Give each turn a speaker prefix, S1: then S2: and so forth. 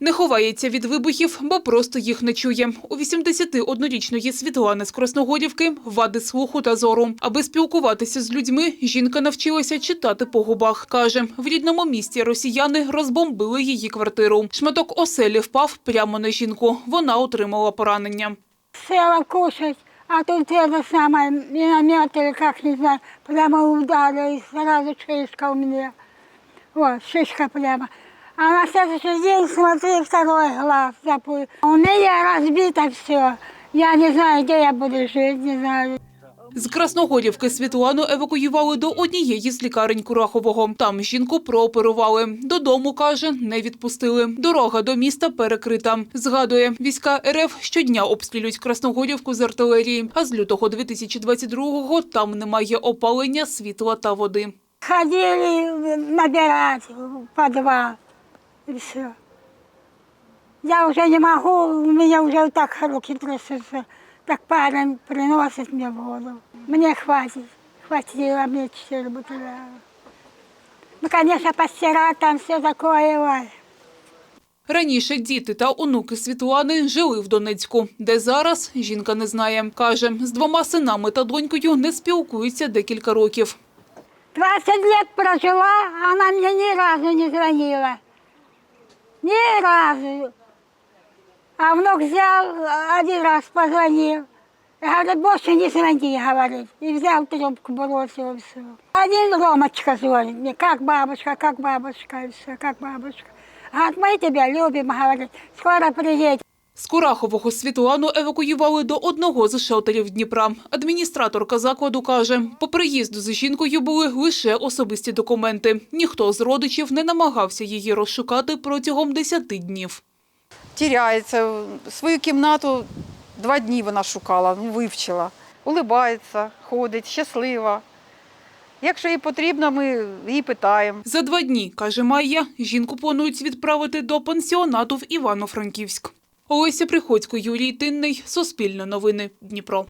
S1: Не ховається від вибухів, бо просто їх не чує. У 81-річної Світлани з Красногодівки вади слуху та зору. Аби спілкуватися з людьми, жінка навчилася читати по губах. Каже, в рідному місті росіяни розбомбили її квартиру. Шматок оселі впав прямо на жінку. Вона отримала поранення.
S2: Села кушать, а тут это самое, миномет или как, не знаю, прямо ударили, и сразу шишка у меня. Вот, шишка прямо. А на следующий день, смотри, второй глаз заплыл. У меня разбито все. Я не знаю, где я буду жить, не знаю.
S1: З Красногодівки Світлану евакуювали до однієї з лікарень Курахового. Там жінку прооперували. Додому, каже, не відпустили. Дорога до міста перекрита. Згадує, війська РФ щодня обстрілюють Красногодівку з артилерії, а з лютого 2022-го там немає опалення, світла та води.
S2: Ходили набирать в подвал, и все. Я уже не могу, у меня уже так руки трясутся. Так парень приносит мне воду. Мне хватит. Хватило мне четыре бутыля. Ну, конечно, постирать там все такое. ой.
S1: Раніше діти та онуки Світлани жили в Донецьку, де зараз жінка не знає. Каже, з двома синами та донькою не спілкується декілька років.
S2: 20 лет прожила, она мне ни разу не звонила. Ни разу. А внук взял, один раз позвонил. Говорит, больше не звони, говорит. И взял трубку, бросил все. Один Ромочка звонит мне, как бабушка, как бабушка, и все, как бабушка. Говорит, мы тебя любим, говорит, скоро приедем.
S1: З Курахового Світлану евакуювали до одного з шелтерів Дніпра. Адміністраторка закладу каже, по приїзду з жінкою були лише особисті документи. Ніхто з родичів не намагався її розшукати протягом 10 днів.
S3: Тіряється. Свою кімнату два дні вона шукала, ну, вивчила. Улибається, ходить, щаслива. Якщо їй потрібно, ми її питаємо.
S1: За два дні, каже Майя, жінку планують відправити до пансіонату в Івано-Франківськ. Олеся Приходько, Юрій Тинний, Суспільне новини, Дніпро.